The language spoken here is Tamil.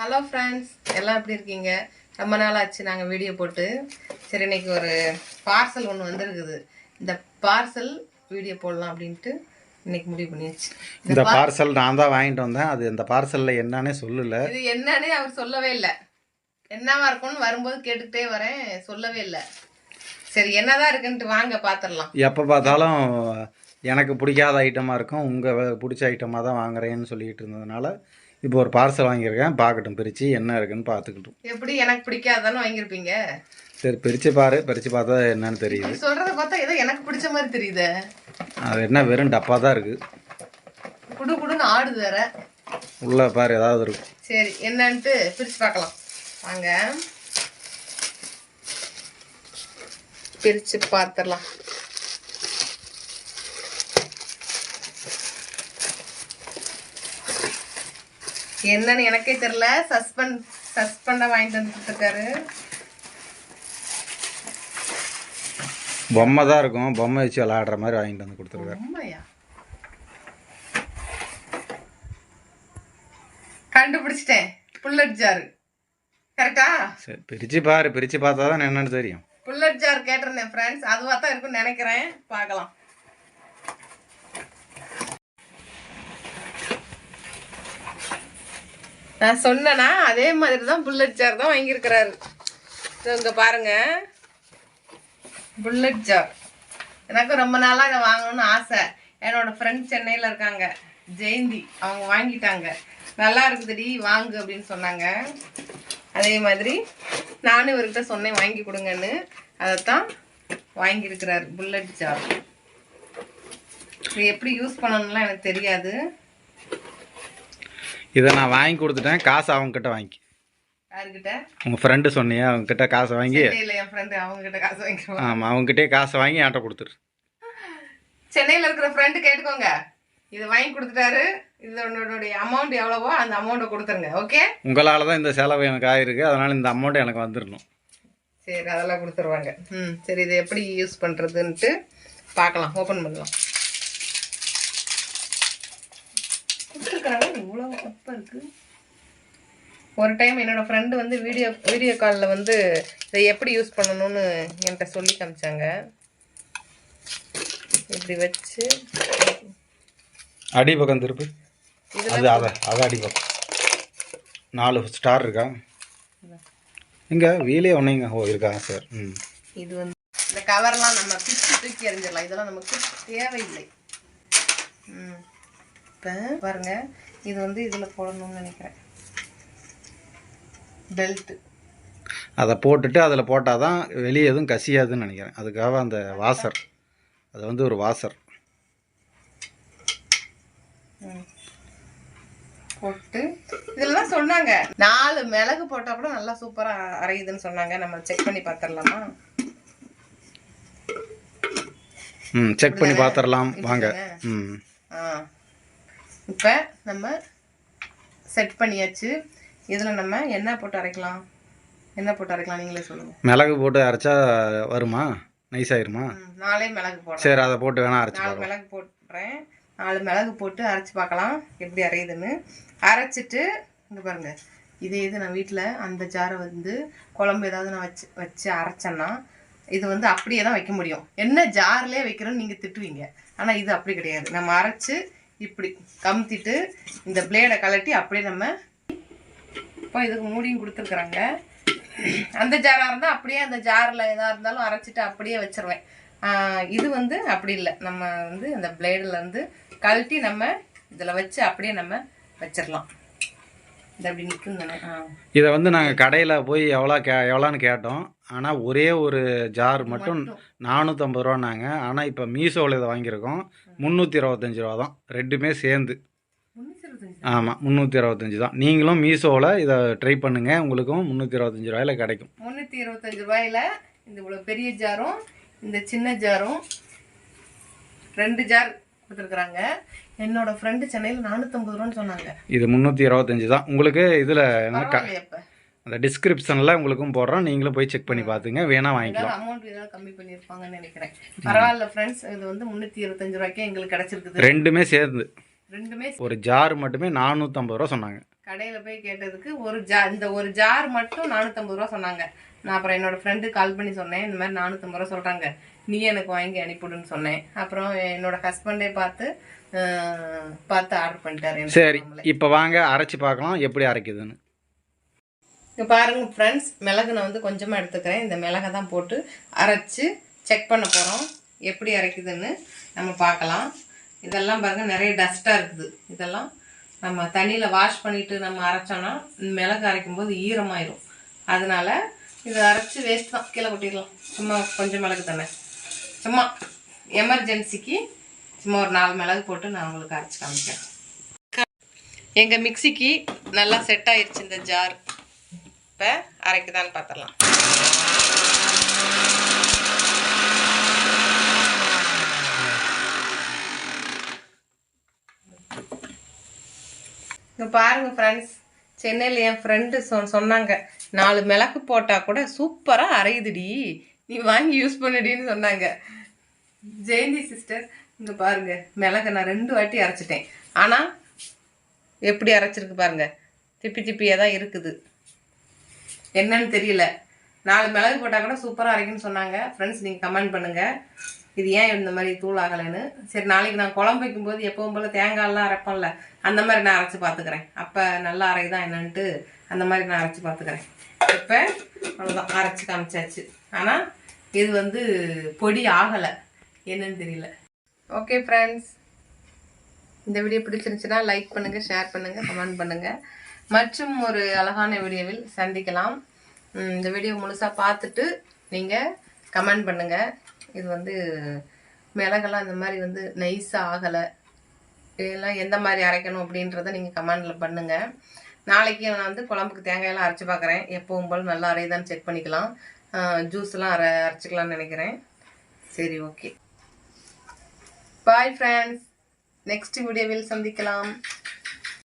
ஹலோ ஃப்ரெண்ட்ஸ் எல்லாம் எப்படி இருக்கீங்க? ரொம்ப நாள் ஆச்சு நாங்கள் வீடியோ போட்டு. சரி இன்னைக்கு ஒரு பார்சல் ஒன்று வந்திருக்குது. இந்த பார்சல் வீடியோ போடலாம் அப்படின்ட்டு இன்னைக்கு முடிவு பண்ணியாச்சு. இந்த பார்சல் நான் தான் வாங்கிட்டு வந்தேன். அது இந்த பார்சலில் என்னன்னே சொல்லல. இது என்னன்னு அவர் சொல்லவே இல்லை. என்னவா இருக்கும்னு வரும்போது கேட்டுக்கிட்டே வரேன். சொல்லவே இல்லை. சரி என்னதான் இருக்குன்ட்டு வாங்க பார்த்துடலாம் எப்போ பார்த்தாலும் எனக்கு பிடிக்காத ஐட்டமாக இருக்கும். உங்கள் பிடிச்ச ஐட்டமாக தான் வாங்குறேன்னு சொல்லிட்டு இருந்ததுனால இப்போ ஒரு பார்சல் வாங்கியிருக்கேன் பார்க்கட்டும் பிரித்து என்ன இருக்குன்னு பார்த்துக்கிட்டும் எப்படி எனக்கு பிடிக்காதானு வாங்கியிருப்பீங்க? சரி பிரித்து பாரு பிரித்து பார்த்தா என்னன்னு தெரியுது. சொல்றத பார்த்தா ஏதோ எனக்கு பிடிச்ச மாதிரி தெரியுதே. அது என்ன வெறும் டப்பா தான் இருக்குது குடு குடுன்னு ஆடுது வேற. உள்ளே பாரு ஏதாவது இருக்கும் சரி என்னன்ட்டு பிரிச்சு பார்க்கலாம். வாங்க. பிரிச்சு பார்த்துடலாம். என்னன்னு எனக்கே தெரியல. சஸ்பெண்ட் சஸ்பெண்டா வாங்கிட்டு வந்து கொடுத்துருக்காரு. பொம்மை தான் இருக்கும். பொம்மை வச்சு விளாடுற மாதிரி வாங்கிட்டு வந்து கொடுத்துருக்காரு. கண்டுபிடிச்சிட்டேன். புல்லட் ஜாரு. கரெக்டா? சரி பிரித்து பாரு. பிரித்து பார்த்தா தான் என்னன்னு தெரியும். புல்லட் ஜார் கேட்டிருந்தேன் ஃப்ரெண்ட்ஸ் அதுவாக தான் இருக்கும்னு நினைக்கிறேன். பார்க்கலாம். நான் சொன்னேன்னா அதே மாதிரி தான் புல்லட் ஜார் தான் வாங்கியிருக்கிறாரு. இங்கே பாருங்க. புல்லட் ஜார் எனக்கு ரொம்ப நாளாக இதை வாங்கணும்னு ஆசை. என்னோட ஃப்ரெண்ட் சென்னையில் இருக்காங்க. ஜெயந்தி அவங்க வாங்கிட்டாங்க. நல்லா இருக்குதுடி வாங்கு அப்படின்னு சொன்னாங்க. அதே மாதிரி நானும் இவர்கிட்ட சொன்னேன் வாங்கி கொடுங்கன்னு. அதைத்தான் வாங்கியிருக்கிறார் புல்லட் ஜார் இது எப்படி யூஸ் பண்ணணும்லாம் எனக்கு தெரியாது. இதை நான் வாங்கி கொடுத்துட்டேன். காசு அவங்கக்கிட்ட வாங்கி. உங்கள் ஃப்ரெண்டு சொன்னியே? அவங்கக்கிட்ட காசை வாங்கி? ஆமாம் அவங்ககிட்டே காசை வாங்கி என்கிட்ட கொடுத்துரு. சென்னையில் இருக்கிற ஃப்ரெண்டு கேட்டுக்கோங்க. இது வாங்கி கொடுத்துட்டாரு. இதனுடைய அமௌண்ட் எவ்வளவோ அந்த அமௌண்ட்டை கொடுத்துருங்க ஓகே உங்களால் தான் இந்த செலவு எனக்கு ஆயிருக்கு. அதனால் இந்த அமௌண்ட் எனக்கு வந்துடணும் சரி அதெல்லாம் கொடுத்துருவாங்க. ம் சரி இதை எப்படி யூஸ் பண்ணுறதுன்ட்டு பார்க்கலாம். ஓப்பன் பண்ணலாம். கொடுத்துருக்காங்க இவ்வளோ கப்பாக இருக்குது ஒரு டைம் என்னோட ஃப்ரெண்டு வந்து வீடியோ வீடியோ காலில் வந்து இதை எப்படி யூஸ் பண்ணணும்னு என்கிட்ட சொல்லி காமிச்சாங்க. இப்படி வச்சு அடி பக்கம் திருப்பு அது அதை அது அடி பக்கம் நாலு ஸ்டார் இருக்கா? இங்கே வீலே ஒன்றுங்க ஓ இருக்கா சார் ம். இது வந்து இந்த கவர்லாம் நம்ம பிச்சு தூக்கி எறிஞ்சிடலாம். இதெல்லாம் நமக்கு தேவையில்லை. ம். இப்போ பாருங்க இது வந்து இதில் போடணும்னு நினைக்கிறேன். பெல்ட்டு அதை போட்டுட்டு அதில் போட்டால் தான் வெளியே எதுவும் கசியாதுன்னு நினைக்கிறேன். அதுக்காக அந்த வாசர். அது வந்து ஒரு வாசர். போட்டு இதெல்லாம் சொன்னாங்க. நாலு மிளகு போட்டால் கூட நல்லா சூப்பராக அரையுதுன்னு சொன்னாங்க. நம்ம செக் பண்ணி பார்த்துடலாமா ம் செக் பண்ணி பார்த்துடலாம் வாங்க. ம். ஆ. இப்போ நம்ம செட் பண்ணியாச்சு. இதில் நம்ம என்ன போட்டு அரைக்கலாம். என்ன போட்டு அரைக்கலாம் நீங்களே சொல்லுங்கள் மிளகு போட்டு அரைச்சா வருமா? நைஸ் ஆயிருமா? நாலே மிளகு போடுறேன் சரி அதை போட்டு வேணா அரைச்சி நாலு மிளகு போட்டுறேன். நாலு மிளகு போட்டு அரைச்சி பார்க்கலாம் எப்படி அரையுதுன்னு. அரைச்சிட்டு இங்கே பாருங்க. இது இது நான் வீட்டில் அந்த ஜாரை வந்து குழம்பு ஏதாவது நான் வச்சு வச்சு அரைச்சேன்னா இது வந்து அப்படியே தான் வைக்க முடியும். என்ன ஜார்லேயே வைக்கிறோன்னு நீங்கள் திட்டுவீங்க. ஆனால் இது அப்படி கிடையாது. நம்ம அரைச்சு இப்படி கமுத்திட்டு இந்த பிளேடை கலட்டி அப்படியே நம்ம இப்போ இதுக்கு மூடியும் கொடுத்துருக்குறாங்க. அந்த ஜாராக இருந்தால் அப்படியே அந்த ஜாரில் எதாக இருந்தாலும் அரைச்சிட்டு அப்படியே வச்சிருவேன். இது வந்து அப்படி இல்லை. நம்ம வந்து அந்த பிளேடில் இருந்து கழட்டி நம்ம இதில் வச்சு அப்படியே நம்ம வச்சிடலாம் இது அப்படி நிற்கும் இதை வந்து நாங்கள் கடையில் போய் எவ்வளோ கே எவ்வளோன்னு கேட்டோம். ஆனால் ஒரே ஒரு ஜார் மட்டும் நானூற்றம்பது ரூபான்னாங்க. ஆனால் இப்போ மீஷோவில் இதை வாங்கியிருக்கோம். முந்நூற்றி இருபத்தஞ்சி ரூபா தான் ரெண்டுமே சேர்ந்து. ஆமாம் முந்நூற்றி இருபத்தஞ்சி தான். நீங்களும் மீஷோவில் இதை ட்ரை பண்ணுங்கள் உங்களுக்கும் முந்நூற்றி இருபத்தஞ்சி ரூபாயில கிடைக்கும். முந்நூற்றி இருபத்தஞ்சு ரூபாயில இந்த இவ்வளோ பெரிய ஜாரும் இந்த சின்ன ஜாரும் ரெண்டு ஜார் கொடுத்துருக்குறாங்க. என்னோட ஃப்ரெண்டு சென்னையில் நானூற்றம்பது ரூபான்னு சொன்னாங்க. இது முந்நூற்றி இருபத்தஞ்சி தான். உங்களுக்கு இதில் அந்த டிஸ்கிரிப்ஷனில் உங்களுக்கும் போடுறோம். நீங்களும் போய் செக் பண்ணி பார்த்துங்க. வேணா வாங்கிக்கலாம். அமௌண்ட் ஏதாவது கம்மி பண்ணியிருப்பாங்கன்னு நினைக்கிறேன். பரவாயில்ல ஃப்ரெண்ட்ஸ் இது வந்து முந்நூற்றி இருபத்தஞ்சு ரூபாய்க்கே எங்களுக்கு கிடைச்சிருக்குது. ரெண்டுமே சேர்ந்து. ரெண்டுமே ஒரு ஜார் மட்டுமே நானூற்றம்பது ரூபா சொன்னாங்க. கடையில் போய் கேட்டதுக்கு ஒரு ஜா இந்த ஒரு ஜார் மட்டும் நானூற்றம்பது ரூபா சொன்னாங்க. நான் அப்புறம் என்னோட ஃப்ரெண்டு கால் பண்ணி சொன்னேன். இந்த மாதிரி நானூற்றம்பது ரூபா சொல்கிறாங்க நீ எனக்கு வாங்கி அனுப்பிவிடுன்னு சொன்னேன். அப்புறம் என்னோட ஹஸ்பண்டே பார்த்து பார்த்து ஆர்டர் பண்ணிட்டாரு. சரி. இப்போ வாங்க. அரைச்சி பார்க்கலாம். எப்படி அரைக்குதுன்னு. பாருங்கள் ஃப்ரெண்ட்ஸ் மிளகு நான் வந்து கொஞ்சமாக எடுத்துக்கிறேன். இந்த மிளகை தான் போட்டு அரைச்சி செக் பண்ண போகிறோம் எப்படி அரைக்குதுன்னு நம்ம பார்க்கலாம். இதெல்லாம் பாருங்கள் நிறைய டஸ்ட்டாக இருக்குது. இதெல்லாம் நம்ம தண்ணியில் வாஷ் பண்ணிட்டு நம்ம அரைச்சோன்னா இந்த மிளகு அரைக்கும் போது ஈரமாயிரும். அதனால் இதை அரைச்சி வேஸ்ட் தான். கீழே கொட்டிடலாம். சும்மா கொஞ்சம் மிளகு தானே சும்மா எமர்ஜென்சிக்கு சும்மா ஒரு நாலு மிளகு போட்டு நான் உங்களுக்கு அரைச்சி காமிக்கிறேன். எங்கள் மிக்சிக்கு நல்லா செட் ஆயிடுச்சு இந்த ஜார் இப்போ அரைக்குதான்னு பார்த்துடலாம் இங்கே பாருங்கள் ஃப்ரெண்ட்ஸ் சென்னையில் என் ஃப்ரெண்டு சொ சொன்னாங்க. நாலு மிளகு போட்டால் கூட சூப்பராக அரையுதுடி. நீ வாங்கி யூஸ் பண்ணுடின்னு சொன்னாங்க. ஜெயந்தி சிஸ்டர் இங்கே பாருங்க. மிளகை நான் ரெண்டு வாட்டி அரைச்சிட்டேன். ஆனால் எப்படி அரைச்சிருக்கு பாருங்கள் திப்பி திப்பியாக தான் இருக்குது. என்னன்னு தெரியல. நாலு மிளகு போட்டால் கூட சூப்பராக அரைக்குன்னு சொன்னாங்க. ஃப்ரெண்ட்ஸ் நீங்கள் கமெண்ட் பண்ணுங்கள் இது ஏன் இந்த மாதிரி தூள் ஆகலைன்னு? சரி நாளைக்கு நான் குழம்பு வைக்கும்போது எப்பவும் போல் தேங்காயெல்லாம் அரைப்போம்ல அந்த மாதிரி நான் அரைச்சி பார்த்துக்கிறேன். அப்போ நல்லா அரைதான் என்னன்ட்டு அந்த மாதிரி நான் அரைச்சி பார்த்துக்கிறேன். இப்போ அவ்வளோதான் அரைச்சி காமிச்சாச்சு. ஆனால் இது வந்து பொடி ஆகலை. என்னன்னு தெரியல. ஓகே ஃப்ரெண்ட்ஸ் இந்த வீடியோ பிடிச்சிருந்துச்சுன்னா லைக் பண்ணுங்கள் ஷேர் பண்ணுங்கள் கமெண்ட் பண்ணுங்கள் மற்றும் ஒரு அழகான வீடியோவில் சந்திக்கலாம். இந்த வீடியோ முழுசாக பார்த்துட்டு நீங்கள் கமெண்ட் பண்ணுங்கள் இது வந்து மிளகெல்லாம் இந்த மாதிரி வந்து நைஸாக ஆகலை. இதெல்லாம் எந்த மாதிரி அரைக்கணும் அப்படின்றத நீங்கள் கமெண்டில் பண்ணுங்கள் நாளைக்கு நான் வந்து குழம்புக்கு தேங்காயெல்லாம் அரைச்சி பார்க்குறேன். எப்பவும் போல் நல்லா அரையுதான்னு செக் பண்ணிக்கலாம். ஜூஸ்லாம் அரை அரைச்சிக்கலாம்னு நினைக்கிறேன். சரி ஓகே பாய் ஃப்ரெண்ட்ஸ் நெக்ஸ்ட் வீடியோவில் சந்திக்கலாம்.